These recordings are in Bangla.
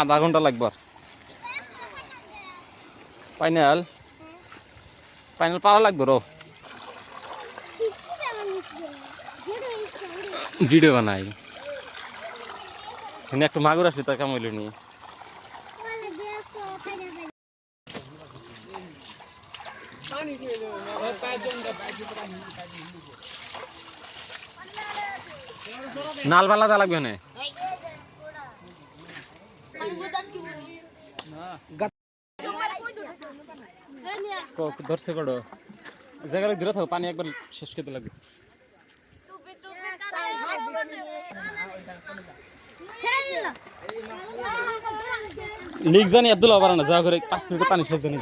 আধা ঘণ্টা লাগবে আর। ফাইনাল। ফাইনাল পারা লাগবে, রো। ভিডিও বানাই। এখানে একটু মাগুর আসলে তা কামাইল নি। নাল বালা দা লাগবে না ধরছে কড়ো জায়গায় দূরে থাকো, পানি একবার শেষ করতে লাগবে লিক জানি আব্দুল্লাহ পারে না যা করে পাঁচ মিনিটে পানি শেষ বল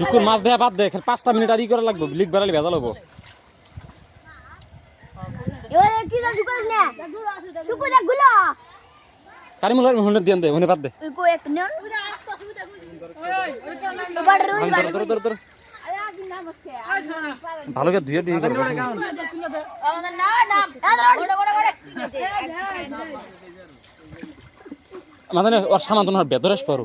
শুকুর, মাছ দেয়া বাদ দে পাঁচটা মিনিট আর ই করা লাগবে, লিক বাড়ালে ভেজা লাগবো এবার কি গুলো কারিমুল হুনে দিয়ে দে হুনে বাদ দে। কো এক নেন ধর, ধর, ধর, ধর। ভালো করে ধুয়ে দিয়ে করব আমাদের না নাম। গোড়া গোড়া গোড়া মানে ওর সামান তোমার বেদরেস পারো।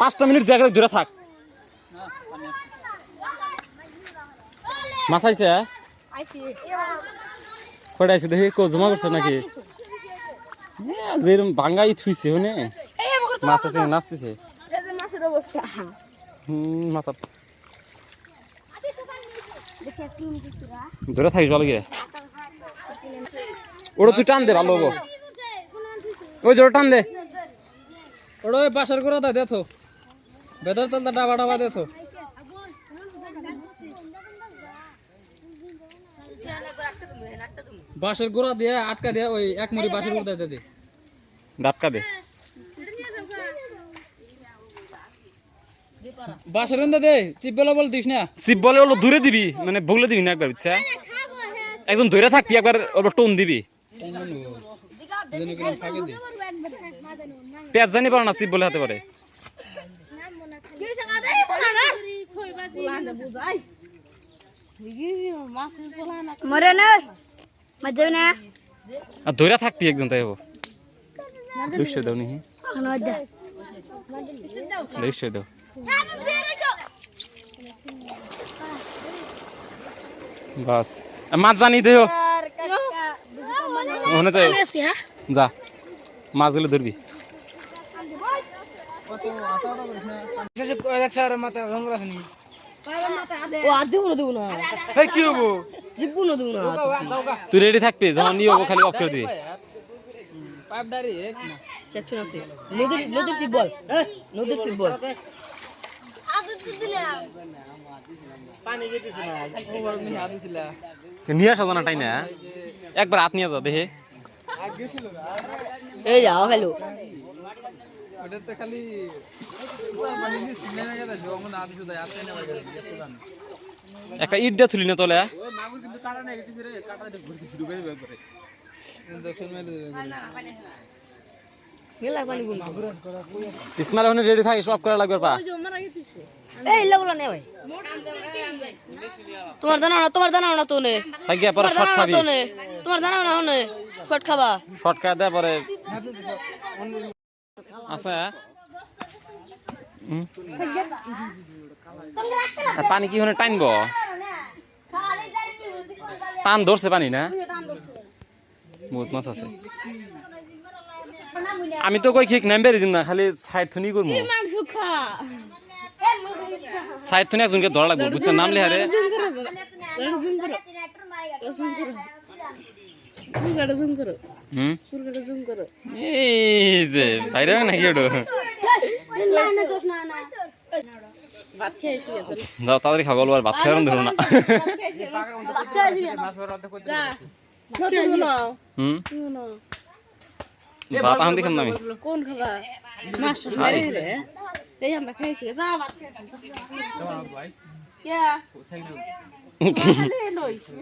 পাঁচটা মিনিট জায়গায় দূরে থাক। মাছ আইছে কটা আইছে। দেখি কো জমা করছে নাকি? যেরকম ভাঙ্গাই থুইছে হনে মাছ নাচতেছে। হুম মাথা। ধরে থাকিস ভালো গিয়ে ওটা তুই টান দে ভালো হব। ওই জোর টান দে। ওড়ো বাসার করে দা দেখো বেদর তল ডাবা ডাবা দেখো বাঁশের গোড়া দিয়ে আটকা দিয়ে ওই এক মুড়ি বাঁশের গোড়া দিয়ে দে। ডাটকা দে। বাঁশের গন্ধা দে চিপ বেলা বল দিস না। সিপ বলে ওগুলো দূরে দিবি মানে ভুলে দিবি না একবার বুঝছা? একজন ধরে থাকবি একবার ওগুলো টোন দিবি। পেঁয়াজ জানি পারে না সিপ বলে হাতে পারে। ধরে থাকবি একজন তাই হব। দুইশো দাও নি। নজা দাও। বাস। মাছ জানি দেহ ওখানে যাই যা মাছগুলো ধরবি। ও আদি বলে দেব না। কি হব? জিবু না না। তুই রেডি থাকবি? যখন নিয়ে হব খালি অফ করে দিবি। পাইপ ডারি নদীর নদীর ফুটবল নদীর ফুটবল নিয়ে আসা জানা টাই না একবার হাত নিয়ে যাও দেখে। এই যাও হ্যালো ওটা তো খালি পানি নিয়ে সিনেমা গেছে জমন আদি সুদা আসতে না লাগে একটা ইট দিয়ে তুলি না তোলে ইসমাইল রেডি করা লাগবে পা। এই লগলো নে ভাই। তোমার জানা না তোমার জানা না তো নে। তো তোমার জানা না নে শর্ট খাবা। শর্ট খাই দেয় পরে। আছে হুম। আর পানি কি হনে টানবো? টান ধরছে পানি না? বহুত মাছ আছে। আমি তো কই ঠিক নামবে দিন না খালি সাইড থুনি করব সাইড থুনি একজনকে ধরা লাগবে বুঝছেন নামলে হারে হুম? এই যে বাইরে নাকি ওটা? ভাত খেয়ে এসে গেছে। যাও তাড়াতাড়ি খাব আর ভাত খাওয়ার ধরো না। মাছ বড় অর্ধেক করতে যা হুম? ভাত আনতে খাম না আমি। কোন খাবা মাস্টার মেরে রে এই আমরা খাইছি যা ভাত খেয়ে ভাই। কে? কোথায় লইছে